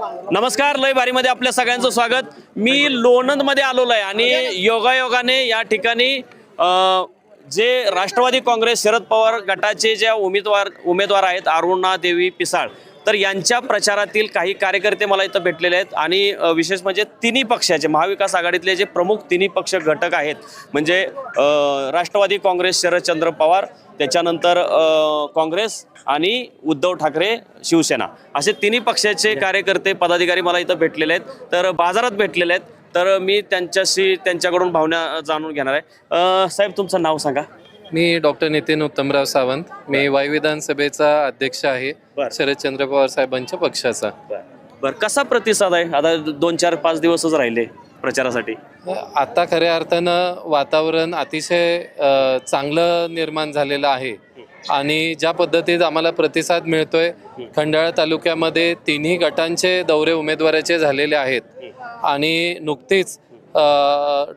नमस्कार लय बारीमध्ये आपल्या सगळ्यांचं स्वागत. मी लोणंदमध्ये आलेलो आहे आणि योगायोगाने या ठिकाणी जे राष्ट्रवादी काँग्रेस शरद पवार गटाचे ज्या उमेदवार उमेदवार आहेत अरुणा देवी पिसाळ तर यांच्या प्रचारातील काही कार्यकर्ते मला इथं भेटलेले आहेत. आणि विशेष म्हणजे तिन्ही पक्षाचे महाविकास आघाडीतले जे प्रमुख तिन्ही पक्ष घटक आहेत म्हणजे राष्ट्रवादी काँग्रेस शरदचंद्र पवार त्याच्यानंतर काँग्रेस आणि उद्धव ठाकरे शिवसेना. असे तिन्ही पक्षाचे कार्यकर्ते पदाधिकारी मला इथं भेटलेले आहेत. तर बाजारात भेटलेले आहेत. तर मी त्यांच्याशी त्यांच्याकडून भावना जाणून घेणार आहे. साहेब तुमचं नाव सांगा. मी डॉक्टर नितीन उत्तमराव सावंत. मी वाई विधानसभेचा अध्यक्ष आहे. बर. शरदचंद्र पवार साहेबांच्या पक्षाचा. बरं. कसा प्रतिसाद आहे? आता दोन चार पाच दिवसच राहिले प्रचारासाठी. आता खऱ्या अर्थानं वातावरण अतिशय अ, चांगलं निर्माण झालेलं आहे. आणि ज्या पद्धतीत आम्हाला प्रतिसाद मिळतोय खंडाळा तालुक्यामध्ये तिन्ही गटांचे दौरे उमेदवाराचे झालेले आहेत. आणि नुकतीच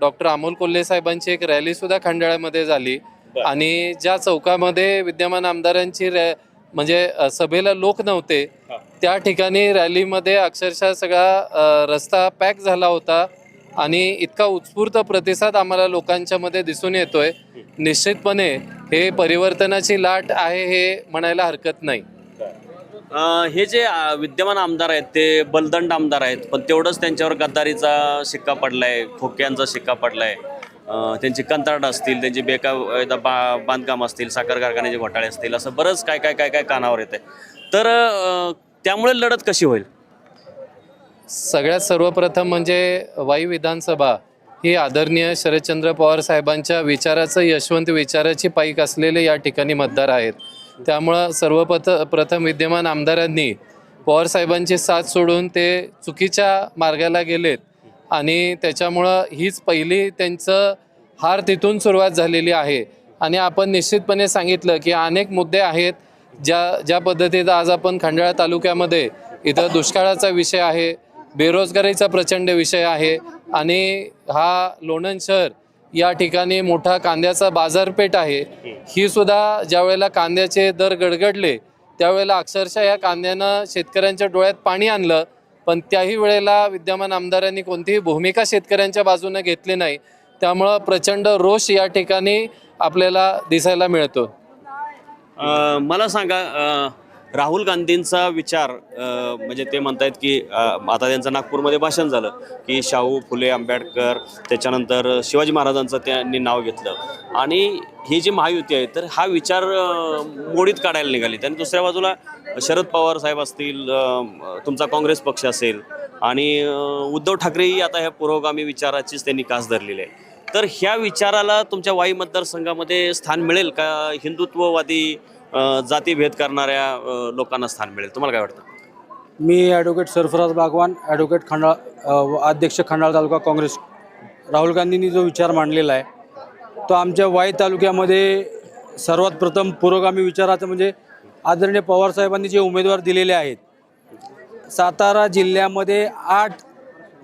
डॉक्टर अमोल कोल्हे साहेबांची एक रॅली सुद्धा खंडाळ्यामध्ये झाली. आणि ज्या चौकामध्ये विद्यमान आमदारांची रॅ म्हणजे सभेला लोक नव्हते त्या ठिकाणी रॅलीमध्ये अक्षरशः सगळा रस्ता पॅक झाला होता आणि इतका उत्स्फूर्त प्रतिसाद आम्हाला लोकांच्या मध्ये दिसून येतोय. निश्चितपणे हे परिवर्तनाची लाट आहे हे म्हणायला हरकत नाही. हे जे विद्यमान आमदार आहेत ते बलदंड आमदार आहेत पण तेवढंच त्यांच्यावर गद्दारीचा शिक्का पडलाय खोक्यांचा शिक्का पडलाय. त्यांची कंत्राट असतील त्यांची बेका बा बांधकाम असतील साखर कारखान्याचे घोटाळे असतील असं बरंच काय काय काय काय कानावर येते तर त्यामुळे लढत कशी होईल? सगळ्यात सर्वप्रथम म्हणजे वाई विधानसभा ही आदरणीय शरदचंद्र पवार साहेबांच्या विचाराचं यशवंत विचाराची पाईक असलेले या ठिकाणी मतदार आहेत. त्यामुळं सर्वप्रथ प्रथम विद्यमान आमदारांनी पवार साहेबांची साथ सोडून ते चुकीच्या मार्गाला गेलेत. आणि त्याच्यामुळं हीच पहिली त्यांचं हार तिथून सुरुवात झालेली आहे. आणि आपण निश्चितपणे सांगितलं की अनेक मुद्दे आहेत ज्या ज्या पद्धतीत आज आपण खंडाळा तालुक्यामध्ये इथं दुष्काळाचा विषय आहे बेरोजगारीचा प्रचंड विषय आहे आणि हा लोणंद शहर या ठिकाणी मोठा कांद्याचा बाजारपेठ आहे. ही सुद्धा ज्या वेळेला कांद्याचे दर गडगडले त्यावेळेला अक्षरशः या कांद्यानं शेतकऱ्यांच्या डोळ्यात पाणी आणलं पण त्याही वेळेला विद्यमान आमदारांनी कोणतीही भूमिका शेतकऱ्यांच्या बाजूने घेतली नाही. त्यामुळं प्रचंड रोष या ठिकाणी आपल्याला दिसायला मिळतो. मला सांगा राहुल गांधींचा विचार म्हणजे ते म्हणतायत की आता त्यांचं नागपूरमध्ये भाषण झालं की शाहू फुले आंबेडकर त्याच्यानंतर शिवाजी महाराजांचं त्यांनी नाव घेतलं. आणि ही जी महायुती आहे तर हा विचार मोडीत काढायला निघाली. आणि दुसऱ्या बाजूला शरद पवार साहेब असतील तुमचा काँग्रेस पक्ष असेल आणि उद्धव ठाकरेही आता ह्या पुरोगामी विचाराचीच त्यांनी कास धरलेली आहे. तर ह्या विचाराला तुमच्या वाई मतदारसंघामध्ये स्थान मिळेल का? हिंदुत्ववादी जातीभेद करणाऱ्या लोकांना स्थान मिळेल. तुम्हाला काय वाटतं? मी ॲडव्होकेट सरफराज बागवान ॲडव्होकेट खंडाळ अध्यक्ष खंडाळ तालुका काँग्रेस. राहुल गांधींनी जो विचार मांडलेला आहे तो आमच्या वाई तालुक्यामध्ये सर्वात प्रथम पुरोगामी विचाराचं म्हणजे आदरणीय पवारसाहेबांनी जे उमेदवार दिलेले आहेत सातारा जिल्ह्यामध्ये आठ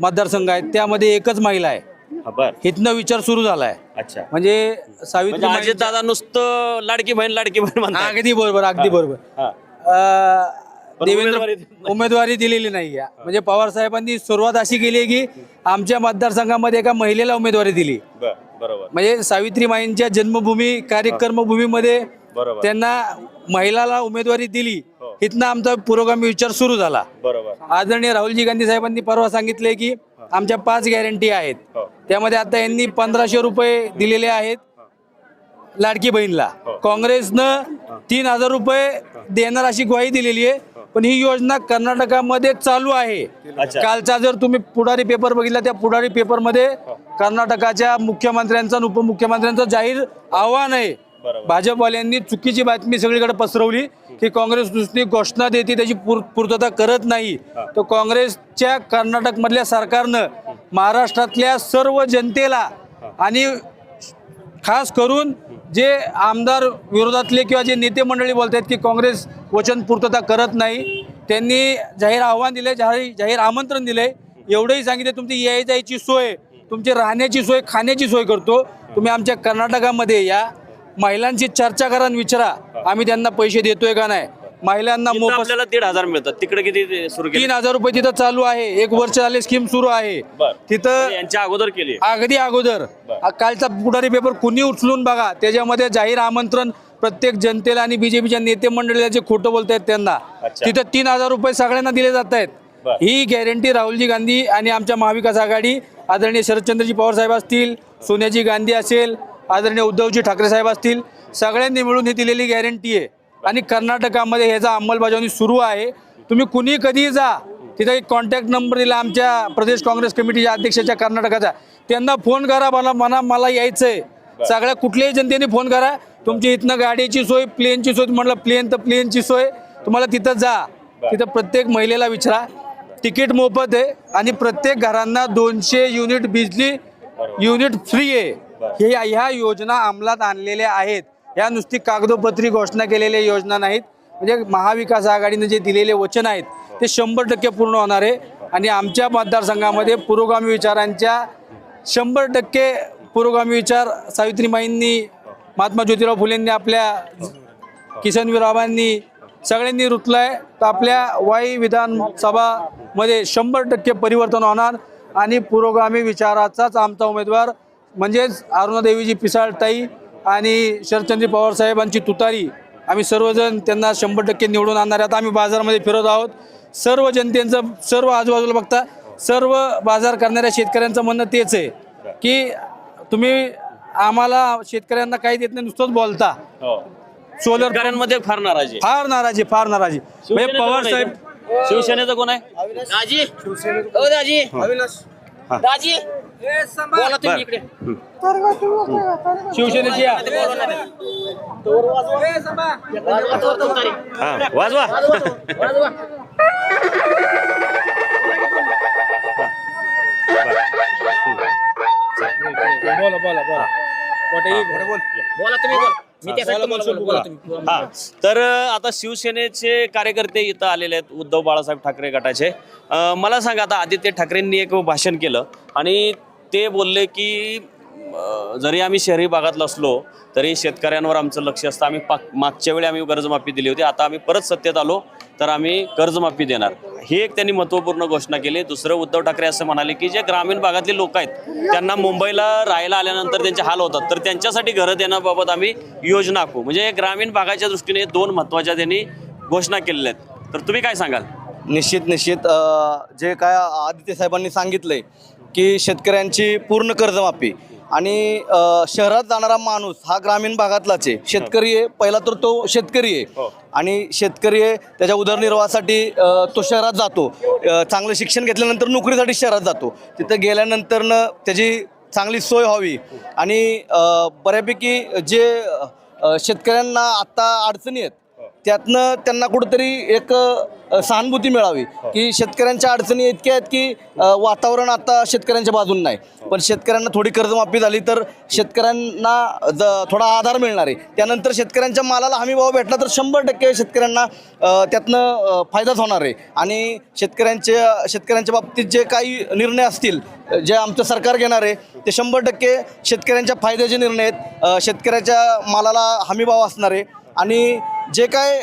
मतदारसंघ आहेत त्यामध्ये एकच महिला आहे. बर. इथनं विचार सुरू झाला आहे अच्छा. म्हणजे म्हणजे सावित्री अजित दादा नुसतं लाडकी बहीण लाडकी बहीण म्हणतात अगदी बरोबर अगदी बरोबर. हा. अ, पण देवेंद्र उमेदवारी- उमेदवारी दिलेली नाही आहे. म्हणजे पवार साहेबांनी सुरुवात अशी केली आहे की आमच्या मतदारसंघामध्ये एका महिलेला उमेदवारी दिली. बर बरोबर. म्हणजे सावित्रीमाईंच्या जन्मभूमी कार्यक्रमभूमीमध्ये बरोबर. त्यांना महिलाला उमेदवारी दिली. इथनं आमचा पुरोगामी विचार सुरू झाला. बरोबर. आदरणीय राहुलजी गांधी साहेबांनी परवा सांगितले की आमच्या पाच गॅरंटी आहेत. हो. त्यामध्ये आता यांनी पंधराशे रुपये दिलेले आहेत लाडकी बहीणला. काँग्रेसनं तीन हजार रुपये देणार अशी ग्वाही दिलेली आहे. पण ही योजना कर्नाटकामध्ये चालू आहे. कालचा जर तुम्ही पुढारी पेपर बघितला त्या पुढारी पेपरमध्ये कर्नाटकाच्या मुख्यमंत्र्यांचं आणि उपमुख्यमंत्र्यांचं जाहीर आव्हान आहे. भाजपवाल्यांनी चुकीची बातमी सगळीकडे पसरवली की काँग्रेस नुसती घोषणा देते त्याची पूर- पूर्तता करत नाही. तर काँग्रेसच्या कर्नाटक मधल्या सरकारनं महाराष्ट्रातल्या सर्व जनतेला आणि खास करून जे आमदार विरोधातले किंवा जे नेते मंडळी बोलत आहेत की काँग्रेस वचन पूर्तता करत नाही त्यांनी जाहीर आव्हान दिले जाहीर जाहीर आमंत्रण दिले एवढंही सांगितले तुमची याय जायची सोय तुमची राहण्याची सोय खाण्याची सोय करतो. तुम्ही आमच्या कर्नाटकामध्ये या. महिलांची चर्चा करा आणि विचारा आम्ही त्यांना पैसे देतोय का नाही? महिलांना मोफत आपल्याला दीड हजार मिळतात. तिकडे किती सुरू तीन हजार रुपये तिथं चालू आहे. एक वर्ष झाले स्कीम सुरू आहे. तिथं यांच्या अगोदर केली. अगदी अगोदर. हा कालचा पुढारी पेपर कुणी उचलून बघा त्याच्यामध्ये जाहीर आमंत्रण प्रत्येक जनतेला आणि बीजेपीच्या नेते मंडळीला जे खोटं बोलतायत त्यांना. तिथं तीन हजार रुपये सगळ्यांना दिले जात आहेत. ही गॅरंटी राहुलजी गांधी आणि आमच्या महाविकास आघाडी आदरणीय शरदचंद्रजी पवार साहेब असतील सोनियाजी गांधी असेल आदरणीय उद्धवजी ठाकरे साहेब असतील सगळ्यांनी मिळून ही दिलेली गॅरंटी आहे. आणि कर्नाटकामध्ये ह्याचा अंमलबजावणी सुरू आहे. तुम्ही कुणी कधीही जा तिथं एक कॉन्टॅक्ट नंबर दिला आमच्या प्रदेश काँग्रेस कमिटीच्या अध्यक्षाच्या कर्नाटकाचा. त्यांना फोन करा मला म्हणा मला यायचं आहे सगळ्या कुठल्याही जनतेने फोन करा. तुमची इथनं गाडीची सोय प्लेनची सोय म्हटलं प्लेन तर प्लेनची सोय. तुम्हाला तिथं जा. तिथं प्रत्येक महिलेला विचारा. तिकीट मोफत आहे आणि प्रत्येक घरांना दोनशे युनिट बिजली युनिट फ्री आहे. हे ह्या योजना अंमलात आणलेल्या आहेत. ह्या नुसती कागदोपत्री घोषणा केलेल्या योजना नाहीत. म्हणजे महाविकास आघाडीने जे दिलेले वचन आहेत ते शंभर टक्के पूर्ण होणार आहे. आणि आमच्या मतदारसंघामध्ये पुरोगामी विचारांच्या शंभर टक्के पुरोगामी विचार सावित्रीबाईंनी महात्मा ज्योतिराव फुलेंनी आपल्या किसनवीरावांनी सगळ्यांनी रुतलंय. तर आपल्या वाई विधानसभामध्ये शंभर टक्के परिवर्तन होणार. आणि पुरोगामी विचाराचाच आमचा उमेदवार म्हणजेच अरुणादेवीजी पिसाळताई आणि शरदचंद्र पवार साहेबांची तुतारी आम्ही सर्वजण त्यांना शंभर टक्के निवडून आणणार आहेत आम्ही बाजारामध्ये फिरत आहोत. सर्व जनतेचं सर्व आजूबाजूला बघता सर्व बाजार करणाऱ्या शेतकऱ्यांचं म्हणणं तेच आहे की तुम्ही आम्हाला शेतकऱ्यांना काही देत नाही नुसतंच बोलता. हो. सोलर शेतकऱ्यांमध्ये फार नाराजी आहे. फार नाराजी फार नाराजी म्हणजे पवार साहेब? शिवसेनेचं कोण आहे? दाजी? ओ दाजी. दाजी? बोला तुम्ही इकडे. शिवसेनेची या. हा वाजवा. बोला बोला बोला. बोला तुम्ही बोला. मी त्यासाठी तुम्हाला बोललो. बोला. तुम्ही हा. तर अ, आता शिवसेनेचे कार्यकर्ते इथं आलेले आहेत उद्धव बाळासाहेब ठाकरे गटाचे. अ, मला सांगा आता आदित्य ठाकरेंनी एक भाषण केलं आणि ते बोलले की जरी आम्ही शहरी भागातला असलो तरी शेतकऱ्यांवर आमचं लक्ष असतं. आम्ही पाक मागच्या वेळी आम्ही कर्जमाफी दिली होती. आता आम्ही परत सत्तेत आलो तर आम्ही कर्जमाफी देणार. ही एक त्यांनी महत्त्वपूर्ण घोषणा केली. दुसरं उद्धव ठाकरे असं म्हणाले की जे ग्रामीण भागातले लोक आहेत त्यांना मुंबईला राहायला आल्यानंतर त्यांचे हाल होतात. तर त्यांच्यासाठी घरं देण्याबाबत आम्ही योजना आखू. म्हणजे ग्रामीण भागाच्या दृष्टीने दोन महत्त्वाच्या त्यांनी घोषणा केलेल्या आहेत. तर तुम्ही काय सांगाल? निश्चित निश्चित. जे काय आदित्य साहेबांनी सांगितलंय की शेतकऱ्यांची पूर्ण कर्जमाफी. आणि शहरात जाणारा माणूस हा ग्रामीण भागातलाच आहे. शेतकरी आहे पहिला तर तो शेतकरी आहे. आणि शेतकरी आहे त्याच्या उदरनिर्वाहासाठी तो शहरात जातो. चांगलं शिक्षण घेतल्यानंतर नोकरीसाठी शहरात जातो. तिथं गेल्यानंतरनं त्याची चांगली सोय व्हावी. आणि बऱ्यापैकी जे शेतकऱ्यांना आत्ता अडचणी आहेत त्यातनं त्यांना कुठंतरी एक सहानुभूती मिळावी की शेतकऱ्यांच्या अडचणी इतक्या आहेत की वातावरण आता शेतकऱ्यांच्या बाजून नाही. पण शेतकऱ्यांना थोडी कर्जमाफी झाली तर शेतकऱ्यांना ज थोडा आधार मिळणार आहे. त्यानंतर शेतकऱ्यांच्या मालाला हमी भाव भेटला तर शंभर टक्के शेतकऱ्यांना त्यातनं फायदाच होणार आहे. आणि शेतकऱ्यांच्या शेतकऱ्यांच्या बाबतीत जे काही निर्णय असतील जे आमचं सरकार घेणार आहे ते शंभर टक्के शेतकऱ्यांच्या फायद्याचे निर्णय आहेत. शेतकऱ्याच्या मालाला हमी भाव असणार आहे. आणि जे काय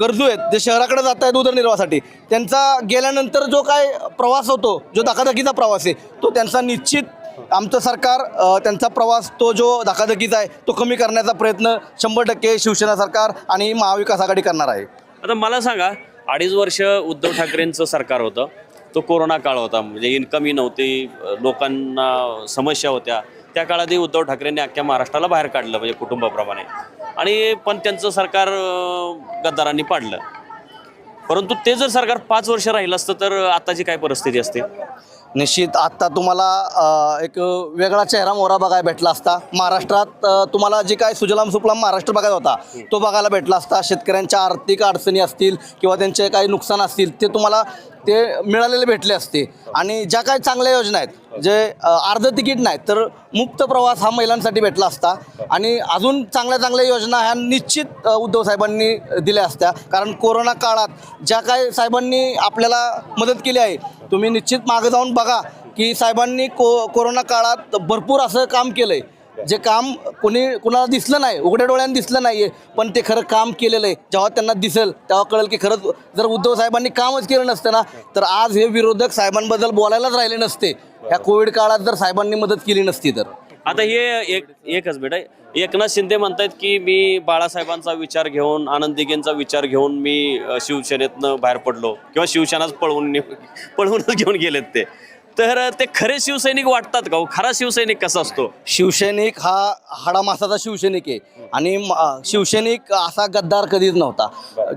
गरजू आहेत जे शहराकडे जात आहेत उदरनिर्वाहासाठी त्यांचा गेल्यानंतर जो काय प्रवास होतो जो धकाधकीचा प्रवास आहे तो त्यांचा निश्चित आमचं सरकार त्यांचा प्रवास तो जो धकाधकीचा आहे तो कमी करण्याचा प्रयत्न शंभर टक्के शिवसेना सरकार आणि महाविकास आघाडी करणार आहे. आता मला सांगा अडीच वर्ष उद्धव ठाकरेंचं सरकार होतं तो कोरोना काळ होता म्हणजे इन्कमही नव्हती लोकांना समस्या होत्या त्या काळातही उद्धव ठाकरेंनी अख्ख्या महाराष्ट्राला बाहेर काढलं म्हणजे कुटुंबाप्रमाणे. आणि पण त्यांचं सरकार गद्दारांनी पाडलं. परंतु ते जर सरकार पाच वर्ष राहिलं असतं तर आताची काय परिस्थिती असते? निश्चित आत्ता तुम्हाला एक वेगळा चेहरा मोहरा बघायला भेटला असता. महाराष्ट्रात तुम्हाला जे काय सुजलाम सुफलाम महाराष्ट्र बघायचा होता तो बघायला भेटला असता. शेतकऱ्यांच्या आर्थिक अडचणी असतील किंवा त्यांचे काही नुकसान असतील ते तुम्हाला ते मिळालेले भेटले असते. आणि ज्या काही चांगल्या योजना आहेत जे अर्ध तिकीट नाहीत तर मुक्त प्रवास हा महिलांसाठी भेटला असता. आणि अजून चांगल्या चांगल्या योजना ह्या निश्चित उद्धव साहेबांनी दिल्या असत्या. कारण कोरोना काळात ज्या काय साहेबांनी आपल्याला मदत केली आहे तुम्ही निश्चित मागे जाऊन बघा की साहेबांनी को कोरोना काळात भरपूर असं काम केलं आहे जे काम कोणी कुणाला दिसलं नाही उघड्या डोळ्यानं दिसलं नाही आहे पण ते खरं काम केलेलं आहे जेव्हा त्यांना दिसेल तेव्हा कळेल की खरंच जर उद्धव साहेबांनी कामच केलं नसतं ना तर आज हे विरोधक साहेबांबद्दल बोलायलाच राहिले नसते. ह्या कोविड काळात जर साहेबांनी मदत केली नसती तर. आता हे एक एकच बेटा. एकनाथ शिंदे म्हणतायत की मी बाळासाहेबांचा विचार घेऊन आनंद दिघेंचा विचार घेऊन मी अ, शिवसेनेतनं बाहेर पडलो. किंवा शिवसेनाच पळवून नि- पळवूनच घेऊन गेलेत ते. तर ते खरे शिवसैनिक वाटतात का हो? खरा शिवसैनिक कसा असतो? शिवसैनिक हा हाडामासाचा शिवसैनिक आहे. आणि म- शिवसैनिक असा गद्दार कधीच नव्हता.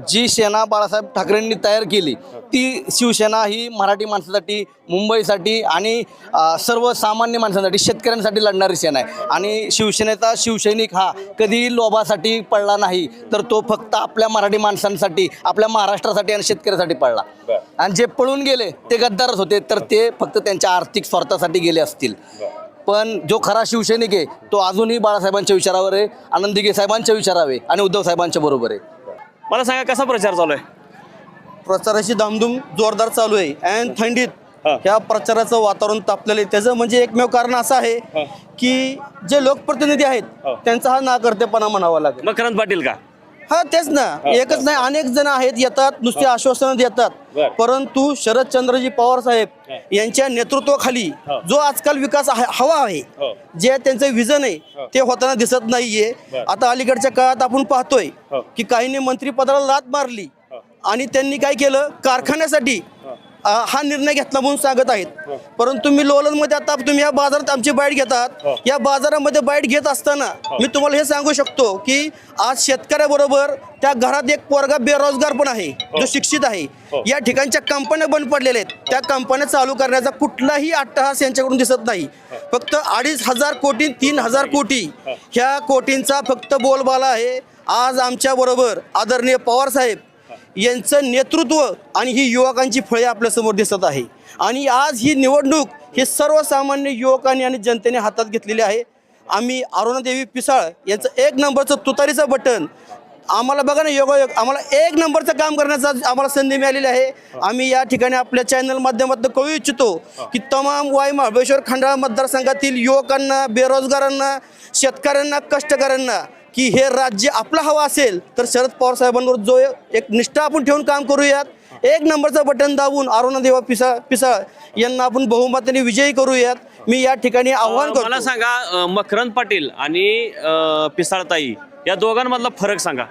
जी सेना बाळासाहेब ठाकरेंनी तयार केली ती शिवसेना ही मराठी माणसासाठी मुंबईसाठी आणि अं, सर्वसामान्य माणसांसाठी शेतकऱ्यांसाठी लढणारी सेना आहे. आणि शिवसेनेचा शिवसैनिक हा कधीही लोभासाठी पडला नाही तर तो फक्त आपल्या मराठी माणसांसाठी आपल्या महाराष्ट्रासाठी आणि शेतकऱ्यासाठी पडला. आणि जे पळून गेले ते गद्दारच होते. तर ते फक्त त्यांच्या आर्थिक स्वार्थासाठी गेले असतील. पण जो खरा शिवसैनिक आहे तो अजूनही बाळासाहेबांच्या विचारावर आहे आनंद दिघे साहेबांच्या विचारावर आहे आणि उद्धव साहेबांच्या बरोबर आहे. मला सांगा कसा प्रचार चालू आहे? प्रचाराची धामधूम जोरदार चालू आहे. आणि थंडीत हा. ह्या प्रचाराचं वातावरण तापलेलं आहे. त्याचं म्हणजे एकमेव कारण असं आहे की जे लोकप्रतिनिधी आहेत त्यांचा हा नाकर्तेपणा म्हणावा लागेल. मकरंद पाटील का? हा तेच ना. एकच नाही अनेक जण आहेत येतात नुसते आश्वासनं देतात. परंतु शरदचंद्रजी पवार साहेब यांच्या नेतृत्वाखाली जो आजकाल विकास हवा आहे जे त्यांचं विजन आहे ते होताना दिसत नाहीये. आता अलीकडच्या काळात आपण पाहतोय की काहींनी मंत्रिपदाला लात मारली आणि त्यांनी काय केलं? कारखान्यासाठी हा निर्णय घेतला म्हणून सांगत आहेत. परंतु मी लोलनमध्ये आता तुम्ही या बाजारात आमची बाईट घेतात. या बाजारामध्ये बाईट घेत असताना मी तुम्हाला हे सांगू शकतो की आज शेतकऱ्याबरोबर त्या घरात एक पोरगा बेरोजगार पण आहे जो शिक्षित आहे. या ठिकाणच्या कंपन्या बंद पडलेल्या आहेत. त्या कंपन्या चालू करण्याचा कुठलाही अट्टहास यांच्याकडून दिसत नाही. फक्त अडीच हजार कोटी तीन हजार कोटी ह्या कोटींचा फक्त बोलबाला आहे. आज आमच्या बरोबर आदरणीय पवार साहेब यांचं नेतृत्व आणि ही युवकांची फळे आपल्यासमोर दिसत आहे. आणि आज ही निवडणूक हे सर्वसामान्य युवकांनी आणि जनतेने हातात घेतलेली आहे. आम्ही अरुणादेवी पिसाळ यांचं एक नंबरचं तुतारीचं बटन आम्हाला बघा ना योगायोग आम्हाला एक नंबरचं काम करण्याचा आम्हाला संधी मिळालेली आहे. आम्ही या ठिकाणी आपल्या चॅनल माध्यमातून कळू इच्छितो की तमाम वाय महाबळेश्वर खंडाळा मतदारसंघातील युवकांना बेरोजगारांना शेतकऱ्यांना कष्टकऱ्यांना की हे राज्य आपलं हवं असेल तर शरद पवार साहेबांवर जो एक निष्ठा आपण ठेवून काम करूयात. एक नंबरचं बटन दाबून अरुणादेवा पिसा पिसाळ यांना आपण बहुमताने विजयी करूयात. मी या ठिकाणी आव्हान मला करतो सांगा अ, मकरंद पाटील आणि पिसाळताई या दोघांमधला फरक सांगा.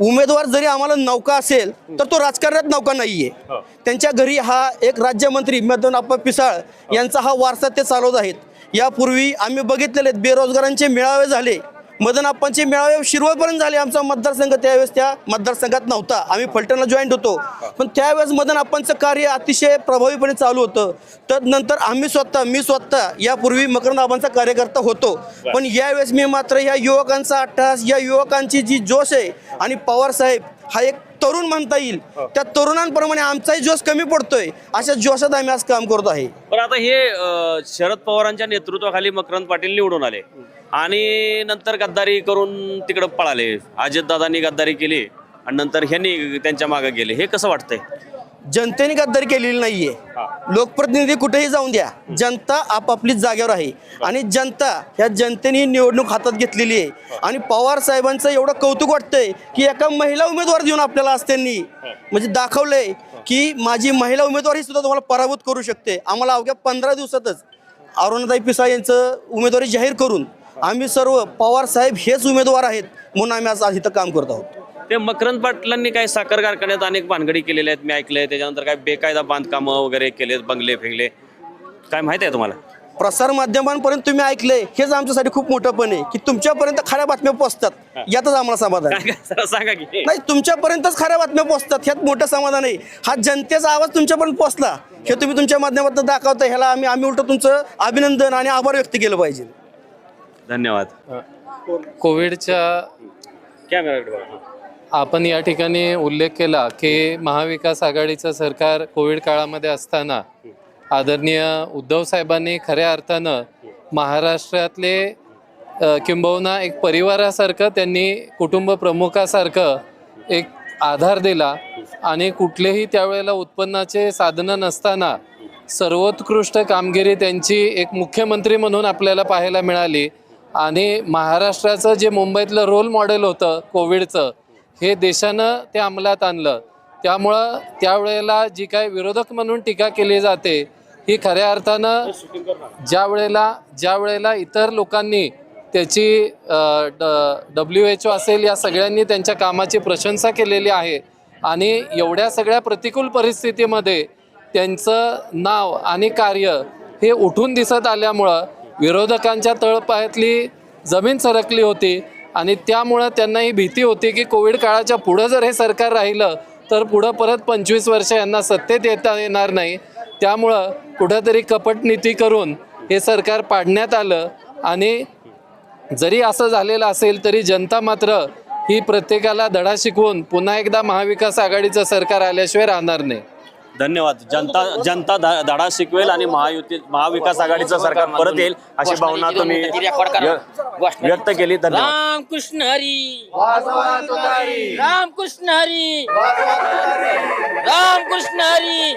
उमेदवार जरी आम्हाला नौका असेल तर तो राजकारणात नौका नाहीये. त्यांच्या घरी हा एक राज्यमंत्री मदन आप्पा पिसाळ यांचा हा वारसा ते चालवत आहेत. यापूर्वी आम्ही बघितलेले आहेत बेरोजगारांचे मेळावे झाले. मदन आप्पांचे मेळावे शिरवळपर्यंत झाले. आमचा मतदारसंघ त्यावेळेस त्या मतदारसंघात नव्हता. आम्ही फलटणला जॉईंट होतो. पण त्यावेळेस मदन आप्पांचं कार्य अतिशय प्रभावीपणे चालू होतं. तदनंतर आम्ही स्वतः मी स्वतः यापूर्वी मकरंद आबांचा कार्यकर्ता होतो. पण यावेळेस मी मात्र या युवकांचा अट्टहास या युवकांची जी जोश आहे आणि पवार साहेब हा एक तरुण म्हणता येईल. त्या तरुणांप्रमाणे आमचाही जोश कमी पडतोय. अशा जोशात आम्ही आज काम करत आहे. पण आता हे शरद पवारांच्या नेतृत्वाखाली मकरंद पाटील निवडून आले. आणि नंतर गद्दारी करून तिकडं पळाले. अजितदादांनी गद्दारी केली आणि नंतर ह्यांनी त्यांच्या मागे गेले. हे कसं वाटतंय? जनतेने गद्दारी केलेली नाहीये. लोकप्रतिनिधी कुठेही जाऊन द्या. जनता आपापलीच जागेवर आहे. आणि जनता ह्या जनतेने ही निवडणूक हातात घेतलेली आहे. आणि पवार साहेबांचं एवढं कौतुक वाटतंय की एका महिला उमेदवार देऊन आपल्याला आज त्यांनी म्हणजे दाखवलंय की माझी महिला उमेदवार ही सुद्धा तुम्हाला पराभूत करू शकते. आम्हाला अवघ्या पंधरा दिवसातच अरुणाताई पिसाळ यांचं उमेदवारी जाहीर करून आम्ही सर्व पवार साहेब हेच उमेदवार आहेत म्हणून आम्ही आज आज इथं काम करत आहोत. ते मकरंद पाटलांनी काय साखर कारखान्यात अनेक भानगडी केलेल्या आहेत मी ऐकलंय. त्याच्यानंतर काय बेकायदा बांधकामं वगैरे केलेत बंगले फेंगले. काय माहीत आहे तुम्हाला? प्रसार माध्यमांपर्यंत तुम्ही ऐकले हेच आमच्यासाठी खूप मोठं पण आहे की तुमच्यापर्यंत खऱ्या बातम्या पोहोचतात यातच आम्हाला समाधान आहे. काय काय जरा सांगा की. नाही तुमच्यापर्यंतच खऱ्या बातम्या पोहोचतात ह्यात मोठं समाधान आहे. हा जनतेचा आवाज तुमच्यापर्यंत पोहोचला हे तुम्ही तुमच्या माध्यमातून दाखवता ह्याला आम्ही आम्ही उलट तुमचं अभिनंदन आणि आभार व्यक्त केलं पाहिजे. धन्यवाद. कोविडच्या कॅमेराकडे बघा. आपण या ठिकाणी उल्लेख केला की महाविकास आघाडीचं सरकार कोविड काळामध्ये असताना आदरणीय उद्धव साहेबांनी खऱ्या अर्थानं महाराष्ट्रातले अ, किंबहुना एक परिवारासारखं त्यांनी कुटुंब प्रमुखासारखं एक आधार दिला आणि कुठलेही त्यावेळेला उत्पन्नाचे साधनं नसताना सर्वोत्कृष्ट कामगिरी त्यांची एक मुख्यमंत्री म्हणून आपल्याला पाहायला मिळाली. आणि महाराष्ट्राचं जे मुंबईतलं रोल मॉडेल होतं कोविडचं हे देशानं ते अंमलात आणलं. त्यामुळं त्यावेळेला जी काय विरोधक म्हणून टीका केली जाते ही खऱ्या अर्थानं ज्या वेळेला ज्या वेळेला इतर लोकांनी त्याची डब्ल्यू एच ओ असेल या सगळ्यांनी त्यांच्या कामाची प्रशंसा केलेली आहे आणि एवढ्या सगळ्या प्रतिकूल परिस्थितीमध्ये त्यांचं नाव आणि कार्य हे उठून दिसत आल्यामुळं विरोधकांच्या तळपायातली जमीन सरकली होती आणि त्यामुळं त्यांना ही भीती होती की कोविड काळाच्या पुढं जर हे सरकार राहिलं तर पुढं परत पंचवीस वर्ष यांना सत्तेत येता येणार नाही. त्यामुळं कुठंतरी कपटनीती करून हे सरकार पाडण्यात आलं आणि जरी असं झालेलं असेल तरी जनता मात्र ही प्रत्येकाला धडा शिकवून पुन्हा एकदा महाविकास आघाडीचं सरकार आल्याशिवाय राहणार नाही. धन्यवाद. जनता जनता ध- धडा शिकवेल आणि महायुती महाविकास आघाडीचं सरकार परत येईल अशी भावना तुम्ही व्य- व्यक्त केली. धन्यवाद. राम कृष्ण हरी. राम कृष्ण हरी. राम कृष्ण हरी.